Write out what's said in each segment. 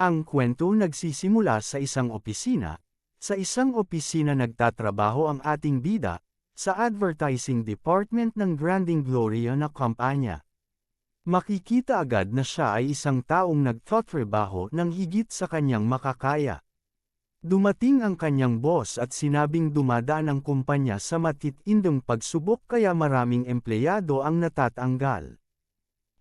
Ang kwento nagsisimula sa isang opisina. Sa isang opisina nagtatrabaho ang ating bida, sa advertising department ng Granding Gloria na kampanya. Makikita agad na siya ay isang taong nagtatrabaho ng higit sa kanyang makakaya. Dumating ang kanyang boss at sinabing dumadaan ang kumpanya sa matitindong pagsubok kaya maraming empleyado ang natatanggal.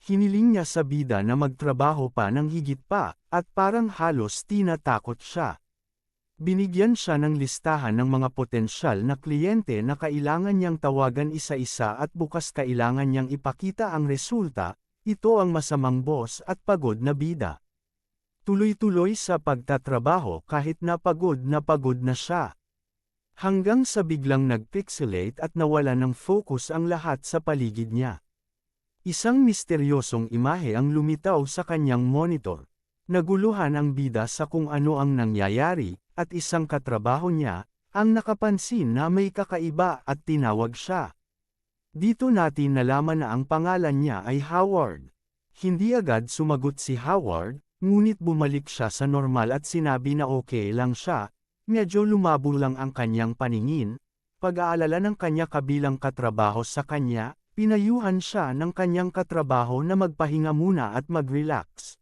Hiniling niya sa bida na magtrabaho pa ng higit pa, at parang halos tinatakot siya. Binigyan siya ng listahan ng mga potensyal na kliyente na kailangan niyang tawagan isa-isa at bukas kailangan niyang ipakita ang resulta, ito ang masamang boss at pagod na bida. Tuloy-tuloy sa pagtatrabaho kahit napagod na pagod na siya. Hanggang sa biglang nagpixelate at nawala ng focus ang lahat sa paligid niya. Isang misteryosong imahe ang lumitaw sa kanyang monitor. Naguluhan ang bida sa kung ano ang nangyayari, at isang katrabaho niya, ang nakapansin na may kakaiba at tinawag siya. Dito natin nalaman na ang pangalan niya ay Howard. Hindi agad sumagot si Howard, ngunit bumalik siya sa normal at sinabi na okay lang siya, medyo lumabo lang ang kanyang paningin, pag-aalala ng kanya kabilang katrabaho sa kanya, Pinayuhan siya ng kanyang katrabaho na magpahinga muna at mag-relax.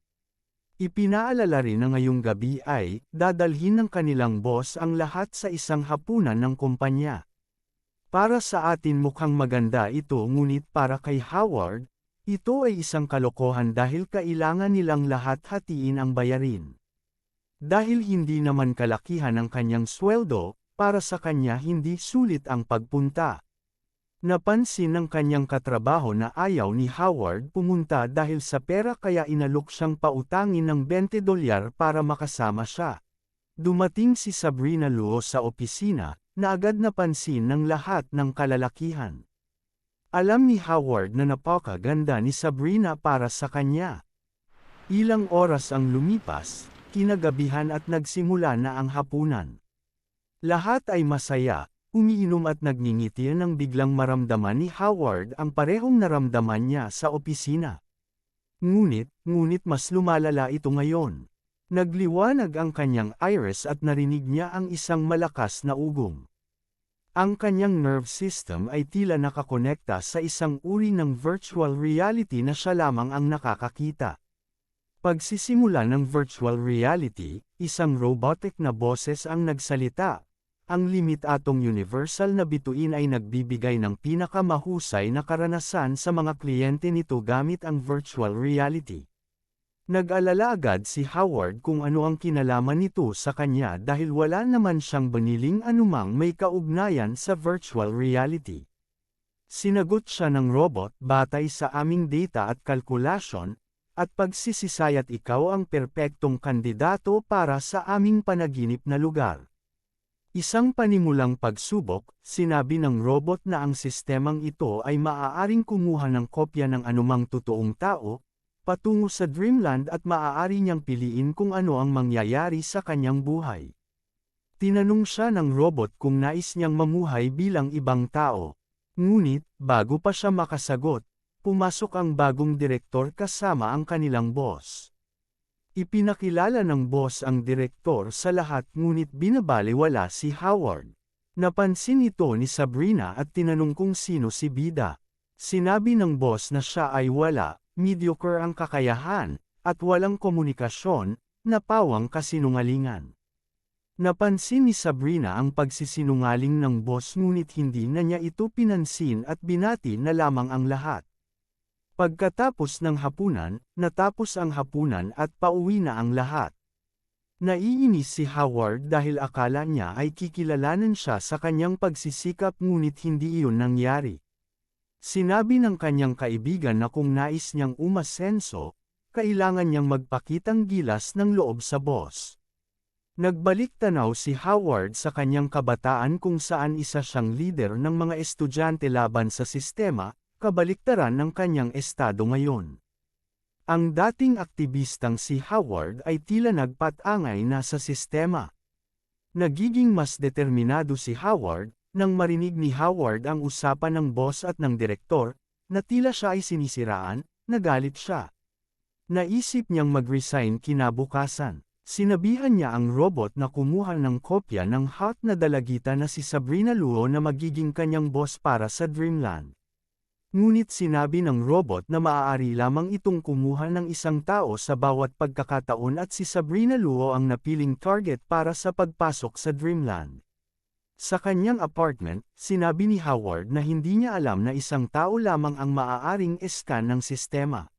Ipinaalala rin na ngayong gabi ay, dadalhin ng kanilang boss ang lahat sa isang hapunan ng kumpanya. Para sa atin mukhang maganda ito ngunit para kay Howard, ito ay isang kalokohan dahil kailangan nilang lahat hatiin ang bayarin. Dahil hindi naman kalakihan ang kanyang sweldo, para sa kanya hindi sulit ang pagpunta. Napansin ng kanyang katrabaho na ayaw ni Howard pumunta dahil sa pera kaya inalok siyang pautangin ng 20 dolyar para makasama siya. Dumating si Sabrina Luo sa opisina, na agad napansin ng lahat ng kalalakihan. Alam ni Howard na napakaganda ni Sabrina para sa kanya. Ilang oras ang lumipas, kinagabihan at nagsimula na ang hapunan. Lahat ay masaya, Umiinom at nagngingiti nang biglang maramdaman ni Howard ang parehong naramdaman niya sa opisina. Ngunit, ngunit mas lumalala ito ngayon. Nagliwanag ang kanyang iris at narinig niya ang isang malakas na ugong. Ang kanyang nerve system ay tila nakakonekta sa isang uri ng virtual reality na siya lamang ang nakakakita. Pagsisimula ng virtual reality, isang robotic na boses ang nagsalita, ang limitatong universal na bituin ay nagbibigay ng pinakamahusay na karanasan sa mga kliyente nito gamit ang virtual reality. Nag-alala agad si Howard kung ano ang kinalaman nito sa kanya dahil wala naman siyang baniling anumang may kaugnayan sa virtual reality. Sinagot siya ng robot batay sa aming data at kalkulasyon, at pagsisisayat ikaw ang perpektong kandidato para sa aming panaginip na lugar. Isang panimulang pagsubok, sinabi ng robot na ang sistemang ito ay maaaring kumuha ng kopya ng anumang totoong tao, patungo sa Dreamland at maaari niyang piliin kung ano ang mangyayari sa kanyang buhay. Tinanong siya ng robot kung nais niyang mamuhay bilang ibang tao. Ngunit, bago pa siya makasagot, pumasok ang bagong direktor kasama ang kanilang boss. Ipinakilala ng boss ang direktor sa lahat ngunit binabaliwala si Howard. Napansin ito ni Sabrina at tinanong kung sino si Bida. Sinabi ng boss na siya ay wala, mediocre ang kakayahan, at walang komunikasyon, na pawang kasinungalingan. Napansin ni Sabrina ang pagsisinungaling ng boss ngunit hindi na niya ito pinansin at binati na lamang ang lahat. Pagkatapos ng hapunan, natapos ang hapunan at pauwi na ang lahat. Naiinis si Howard dahil akala niya ay kikilalanan siya sa kanyang pagsisikap ngunit hindi iyon nangyari. Sinabi ng kanyang kaibigan na kung nais niyang umasenso, kailangan niyang magpakitang gilas ng loob sa boss. Nagbalik tanaw si Howard sa kanyang kabataan kung saan isa siyang leader ng mga estudyante laban sa sistema, kabaliktaran ng kanyang estado ngayon. Ang dating aktivistang si Howard ay tila nagpatangay na sa sistema. Nagiging mas determinado si Howard, nang marinig ni Howard ang usapan ng boss at ng direktor, na tila siya ay sinisiraan, nagalit siya. Naisip niyang mag-resign kinabukasan. Sinabihan niya ang robot na kumuha ng kopya ng hot na dalagita na si Sabrina Luo na magiging kanyang boss para sa Dreamland. Ngunit sinabi ng robot na maaari lamang itong kumuha ng isang tao sa bawat pagkakataon at si Sabrina Luo ang napiling target para sa pagpasok sa Dreamland. Sa kanyang apartment, sinabi ni Howard na hindi niya alam na isang tao lamang ang maaaring eskan ng sistema.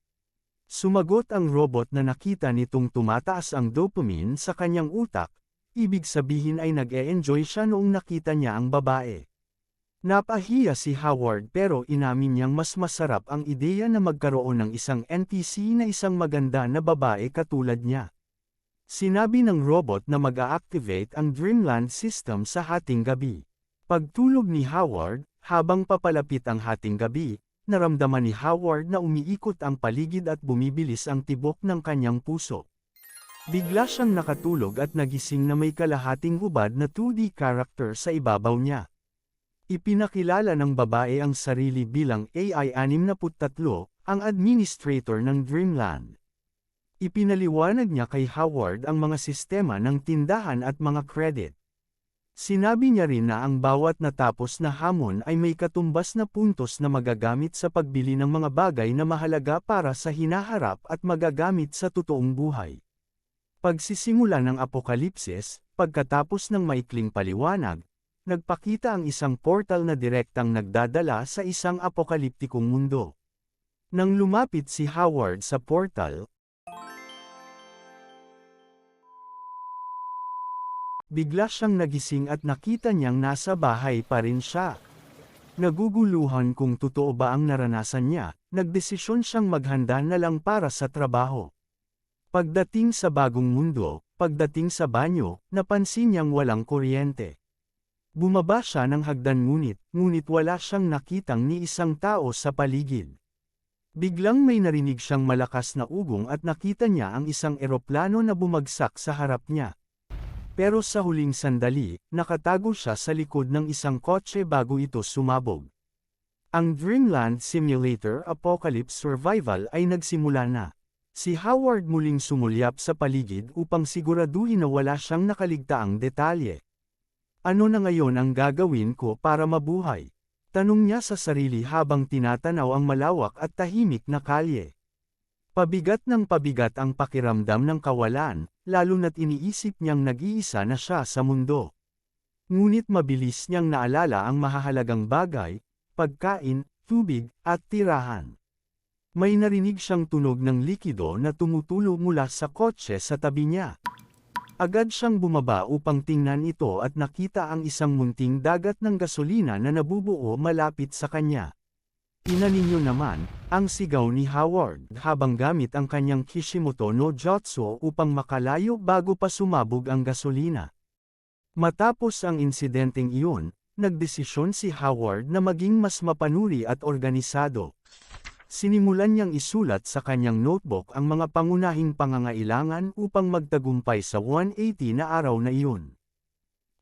Sumagot ang robot na nakita nitong tumataas ang dopamine sa kanyang utak, ibig sabihin ay nag-e-enjoy siya noong nakita niya ang babae. Napahiya si Howard pero inamin niyang mas masarap ang ideya na magkaroon ng isang NPC na isang maganda na babae katulad niya. Sinabi ng robot na mag-a-activate ang Dreamland system sa hating gabi. Pagtulog ni Howard, habang papalapit ang hating gabi, naramdaman ni Howard na umiikot ang paligid at bumibilis ang tibok ng kanyang puso. Bigla siyang nakatulog at nagising na may kalahating hubad na 2D character sa ibabaw niya. Ipinakilala ng babae ang sarili bilang AI-63, ang administrator ng Dreamland. Ipinaliwanag niya kay Howard ang mga sistema ng tindahan at mga credit. Sinabi niya rin na ang bawat natapos na hamon ay may katumbas na puntos na magagamit sa pagbili ng mga bagay na mahalaga para sa hinaharap at magagamit sa totoong buhay. Pagsisimula ng apokalipsis, pagkatapos ng maikling paliwanag, nagpakita ang isang portal na direktang nagdadala sa isang apokaliptikong mundo. Nang lumapit si Howard sa portal, Bigla siyang nagising at nakita niyang nasa bahay pa rin siya. Naguguluhan kung totoo ba ang naranasan niya, nagdesisyon siyang maghanda na lang para sa trabaho. Pagdating sa bagong mundo, pagdating sa banyo, napansin niyang walang kuryente. Bumaba siya ng hagdan ngunit, ngunit wala siyang nakitang ni isang tao sa paligid. Biglang may narinig siyang malakas na ugong at nakita niya ang isang eroplano na bumagsak sa harap niya. Pero sa huling sandali, nakatago siya sa likod ng isang kotse bago ito sumabog. Ang Dreamland Simulator Apocalypse Survival ay nagsimula na. Si Howard muling sumulyap sa paligid upang siguraduhin na wala siyang nakaligtaang detalye. Ano na ngayon ang gagawin ko para mabuhay? Tanong niya sa sarili habang tinatanaw ang malawak at tahimik na kalye. Pabigat ng pabigat ang pakiramdam ng kawalan, lalo na't iniisip niyang nag-iisa na siya sa mundo. Ngunit mabilis niyang naalala ang mahahalagang bagay, pagkain, tubig, at tirahan. May narinig siyang tunog ng likido na tumutulo mula sa kotse sa tabi niya. Agad siyang bumaba upang tingnan ito at nakita ang isang munting dagat ng gasolina na nabubuo malapit sa kanya. Inaninyo naman, ang sigaw ni Howard habang gamit ang kanyang Kishimoto no Jutsu upang makalayo bago pa sumabog ang gasolina. Matapos ang insidenteng iyon, nagdesisyon si Howard na maging mas mapanuri at organisado. Sinimulan niyang isulat sa kanyang notebook ang mga pangunahing pangangailangan upang magtagumpay sa 180 na araw na iyon.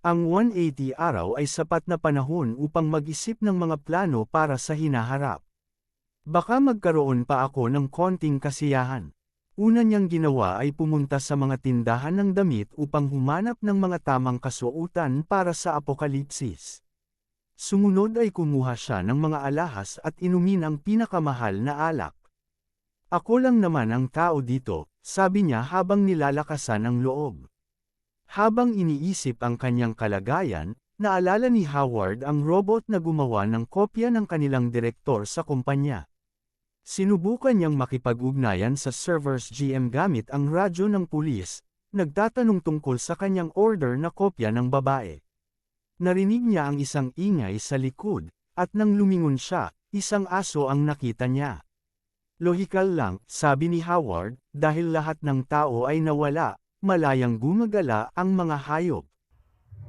Ang 180 araw ay sapat na panahon upang mag-isip ng mga plano para sa hinaharap. Baka magkaroon pa ako ng konting kasiyahan. Una niyang ginawa ay pumunta sa mga tindahan ng damit upang humanap ng mga tamang kasuotan para sa apokalipsis. Sumunod ay kumuha siya ng mga alahas at inumin ang pinakamahal na alak. Ako lang naman ang tao dito, sabi niya habang nilalakasan ang loob. Habang iniisip ang kanyang kalagayan, naalala ni Howard ang robot na gumawa ng kopya ng kanilang direktor sa kumpanya. Sinubukan niyang makipag-ugnayan sa server's GM gamit ang radyo ng pulis, nagtatanong tungkol sa kanyang order na kopya ng babae. Narinig niya ang isang ingay sa likod, at nang lumingon siya, isang aso ang nakita niya. Lohikal lang, sabi ni Howard, dahil lahat ng tao ay nawala, malayang gumagala ang mga hayop.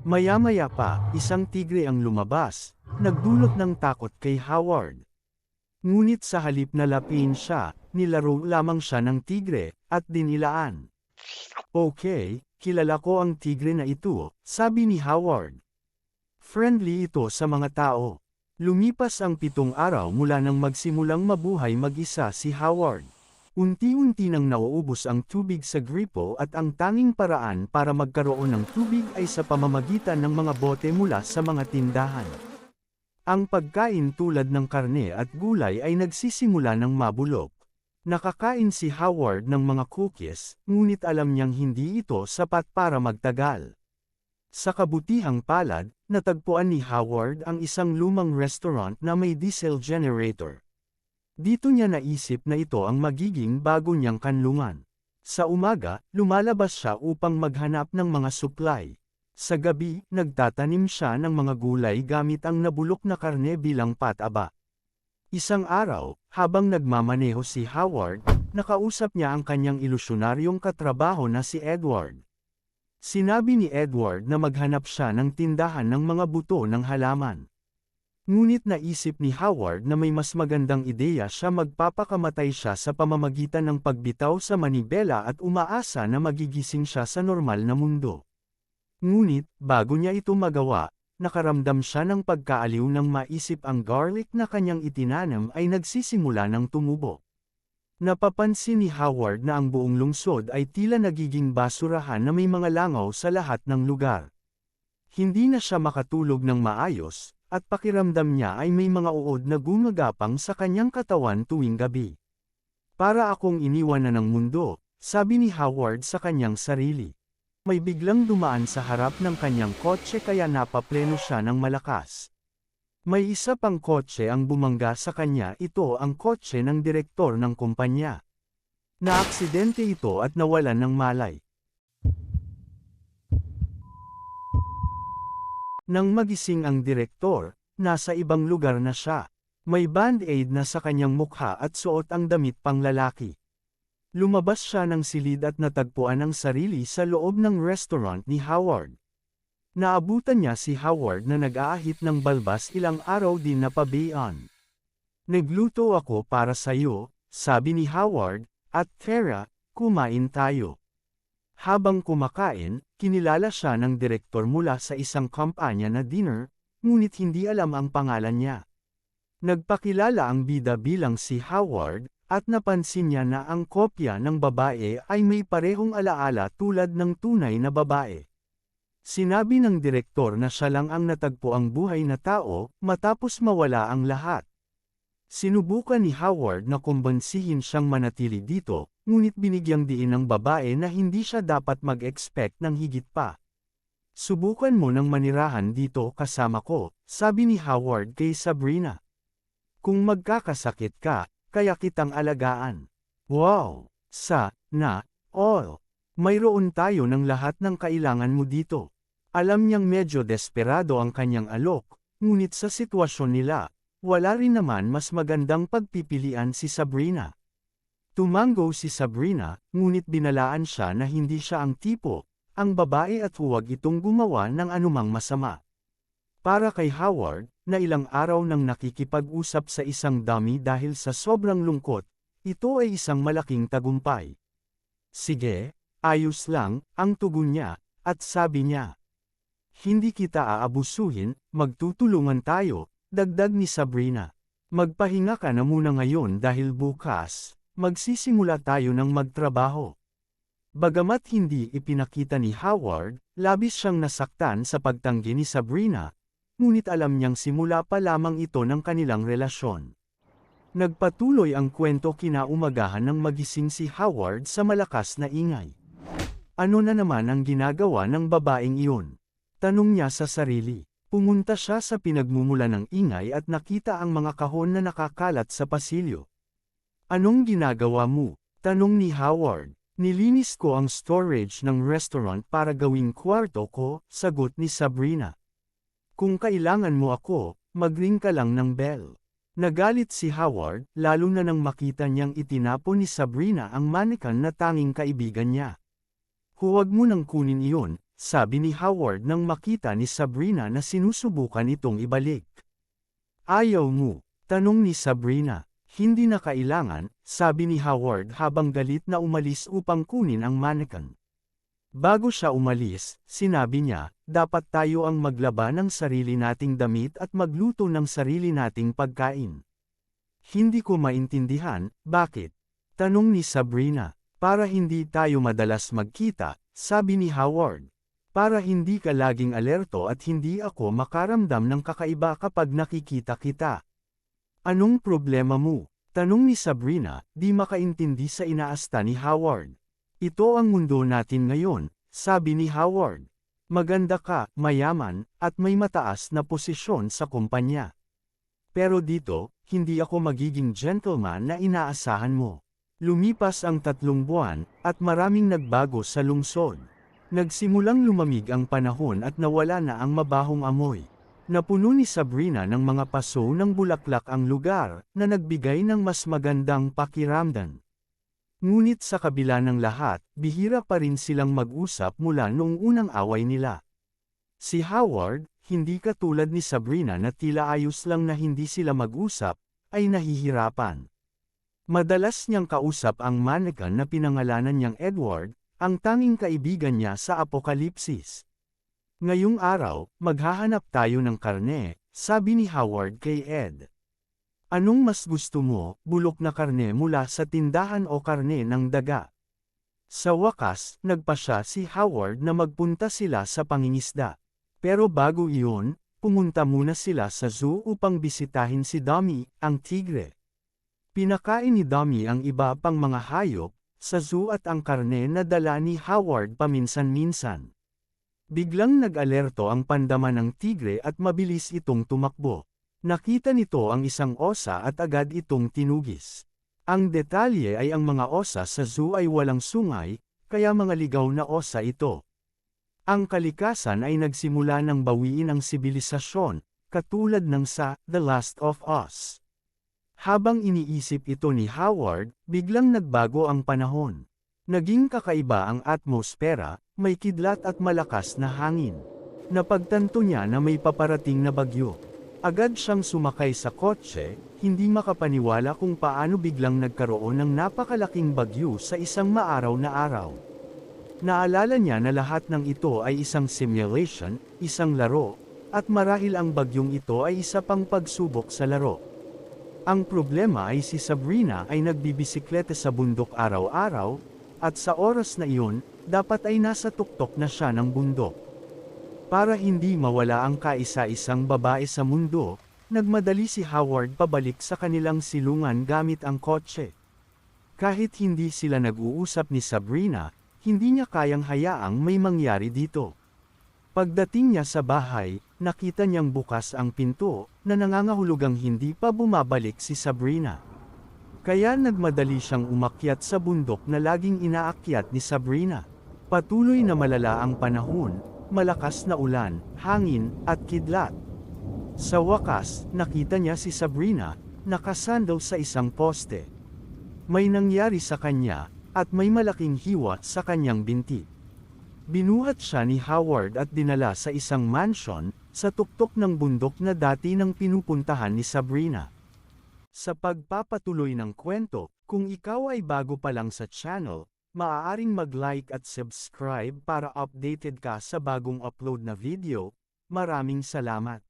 Maya-maya pa, isang tigre ang lumabas, nagdulot ng takot kay Howard. Ngunit sa halip na lapin siya, nilaro lamang siya ng tigre, at dinilaan. Okay, kilala ko ang tigre na ito, sabi ni Howard. Friendly ito sa mga tao. Lumipas ang pitong araw mula nang magsimulang mabuhay mag-isa si Howard. Unti-unti nang nauubos ang tubig sa gripo at ang tanging paraan para magkaroon ng tubig ay sa pamamagitan ng mga bote mula sa mga tindahan. Ang pagkain tulad ng karne at gulay ay nagsisimula ng mabulok. Nakakain si Howard ng mga cookies, ngunit alam niyang hindi ito sapat para magtagal. Sa kabutihang palad, natagpuan ni Howard ang isang lumang restaurant na may diesel generator. Dito niya naisip na ito ang magiging bago niyang kanlungan. Sa umaga, lumalabas siya upang maghanap ng mga supply. Sa gabi, nagtatanim siya ng mga gulay gamit ang nabulok na karne bilang pataba. Isang araw, habang nagmamaneho si Howard, nakausap niya ang kanyang ilusyonaryong katrabaho na si Edward. Sinabi ni Edward na maghanap siya ng tindahan ng mga buto ng halaman. Ngunit naisip ni Howard na may mas magandang ideya siya magpapakamatay siya sa pamamagitan ng pagbitaw sa manibela at umaasa na magigising siya sa normal na mundo. Ngunit, bago niya ito magawa, nakaramdam siya ng pagkaaliw nang maisip ang garlic na kanyang itinanam ay nagsisimula ng tumubo. Napapansin ni Howard na ang buong lungsod ay tila nagiging basurahan na may mga langaw sa lahat ng lugar. Hindi na siya makatulog ng maayos, at pakiramdam niya ay may mga uod na gumagapang sa kanyang katawan tuwing gabi. Para akong iniwan na ng mundo, sabi ni Howard sa kanyang sarili. May biglang dumaan sa harap ng kanyang kotse kaya napapleno siya ng malakas. May isa pang kotse ang bumangga sa kanya ito ang kotse ng direktor ng kumpanya. Naaksidente ito at nawalan ng malay. Nang magising ang direktor, nasa ibang lugar na siya. May band-aid na sa kanyang mukha at suot ang damit pang lalaki. Lumabas siya ng silid at natagpuan ang sarili sa loob ng restaurant ni Howard. Naabutan niya si Howard na nag-aahit ng balbas ilang araw din na pabian. Nagluto ako para sa iyo, sabi ni Howard, at Tara, kumain tayo. Habang kumakain, kinilala siya ng direktor mula sa isang kampanya na dinner, ngunit hindi alam ang pangalan niya. Nagpakilala ang bida bilang si Howard, at napansin niya na ang kopya ng babae ay may parehong alaala tulad ng tunay na babae. Sinabi ng direktor na siya lang ang natagpo ang buhay na tao, matapos mawala ang lahat. Sinubukan ni Howard na kumbansihin siyang manatili dito, ngunit binigyang diin ng babae na hindi siya dapat mag-expect ng higit pa. Subukan mo ng manirahan dito kasama ko, sabi ni Howard kay Sabrina. Kung magkakasakit ka, kaya kitang alagaan. Wow! Sa, na, all. Mayroon tayo ng lahat ng kailangan mo dito. Alam niyang medyo desperado ang kanyang alok, ngunit sa sitwasyon nila, wala rin naman mas magandang pagpipilian si Sabrina. Tumango si Sabrina, ngunit binalaan siya na hindi siya ang tipo, ang babae at huwag itong gumawa ng anumang masama. Para kay Howard, na ilang araw nang nakikipag-usap sa isang dummy dahil sa sobrang lungkot, ito ay isang malaking tagumpay. Sige, ayos lang, ang tugon niya, at sabi niya. Hindi kita aabusuhin, magtutulungan tayo, dagdag ni Sabrina. Magpahinga ka na muna ngayon dahil bukas, magsisimula tayo ng magtrabaho. Bagamat hindi ipinakita ni Howard, labis siyang nasaktan sa pagtanggi ni Sabrina, ngunit alam niyang simula pa lamang ito ng kanilang relasyon. Nagpatuloy ang kwento kinaumagahan ng magising si Howard sa malakas na ingay. Ano na naman ang ginagawa ng babaeng iyon? Tanong niya sa sarili. Pumunta siya sa pinagmumula ng ingay at nakita ang mga kahon na nakakalat sa pasilyo. Anong ginagawa mo? Tanong ni Howard. Nilinis ko ang storage ng restaurant para gawing kwarto ko, sagot ni Sabrina. Kung kailangan mo ako, magring ka lang ng bell. Nagalit si Howard, lalo na nang makita niyang itinapon ni Sabrina ang manikan na tanging kaibigan niya. Huwag mo nang kunin iyon, sabi ni Howard nang makita ni Sabrina na sinusubukan itong ibalik. Ayaw mo, tanong ni Sabrina. Hindi na kailangan, sabi ni Howard habang galit na umalis upang kunin ang manikan. Bago siya umalis, sinabi niya, dapat tayo ang maglaba ng sarili nating damit at magluto ng sarili nating pagkain. Hindi ko maintindihan, bakit? Tanong ni Sabrina. Para hindi tayo madalas magkita, sabi ni Howard. Para hindi ka laging alerto at hindi ako makaramdam ng kakaiba kapag nakikita kita. Anong problema mo? Tanong ni Sabrina, di makaintindi sa inaasta ni Howard. Ito ang mundo natin ngayon, sabi ni Howard. Maganda ka, mayaman, at may mataas na posisyon sa kumpanya. Pero dito, hindi ako magiging gentleman na inaasahan mo. Lumipas ang tatlong buwan, at maraming nagbago sa lungsod. Nagsimulang lumamig ang panahon at nawala na ang mabahong amoy. Napuno ni Sabrina ng mga paso ng bulaklak ang lugar, na nagbigay ng mas magandang pakiramdam. Ngunit sa kabila ng lahat, bihira pa rin silang mag-usap mula noong unang away nila. Si Howard, hindi katulad ni Sabrina na tila ayos lang na hindi sila mag-usap, ay nahihirapan. Madalas niyang kausap ang mannequin na pinangalanan niyang Edward, ang tanging kaibigan niya sa apokalipsis. Ngayong araw, maghahanap tayo ng karne, sabi ni Howard kay Ed. Anong mas gusto mo, bulok na karne mula sa tindahan o karne ng daga? Sa wakas, nagpa siya si Howard na magpunta sila sa pangingisda. Pero bago iyon, pumunta muna sila sa zoo upang bisitahin si Dummy, ang tigre. Pinakain ni Dummy ang iba pang mga hayop, sa zoo at ang karne na dala ni Howard paminsan-minsan. Biglang nag-alerto ang pandaman ng tigre at mabilis itong tumakbo. Nakita nito ang isang osa at agad itong tinugis. Ang detalye ay ang mga osa sa zoo ay walang sungay, kaya mga ligaw na osa ito. Ang kalikasan ay nagsimula ng bawiin ang sibilisasyon, katulad ng sa The Last of Us. Habang iniisip ito ni Howard, biglang nagbago ang panahon. Naging kakaiba ang atmosfera, may kidlat at malakas na hangin. Napagtanto niya na may paparating na bagyo. Agad siyang sumakay sa kotse, hindi makapaniwala kung paano biglang nagkaroon ng napakalaking bagyo sa isang maaraw na araw. Naalala niya na lahat ng ito ay isang simulation, isang laro, at marahil ang bagyong ito ay isa pang pagsubok sa laro. Ang problema ay si Sabrina ay nagbibisikleta sa bundok araw-araw, at sa oras na iyon, dapat ay nasa tuktok na siya ng bundok. Para hindi mawala ang kaisa-isang babae sa mundo, nagmadali si Howard pabalik sa kanilang silungan gamit ang kotse. Kahit hindi sila nag-uusap ni Sabrina, hindi niya kayang hayaang may mangyari dito. Pagdating niya sa bahay, nakita niyang bukas ang pinto, na nangangahulugang hindi pa bumabalik si Sabrina. Kaya nagmadali siyang umakyat sa bundok na laging inaakyat ni Sabrina. Patuloy na malala ang panahon, malakas na ulan, hangin, at kidlat. Sa wakas, nakita niya si Sabrina, nakasandal sa isang poste. May nangyari sa kanya, at may malaking hiwa sa kanyang binti. Binuhat siya ni Howard at dinala sa isang mansion, sa tuktok ng bundok na dati nang pinupuntahan ni Sabrina. Sa pagpapatuloy ng kwento, kung ikaw ay bago pa lang sa channel, maaaring mag-like at subscribe para updated ka sa bagong upload na video. Maraming salamat.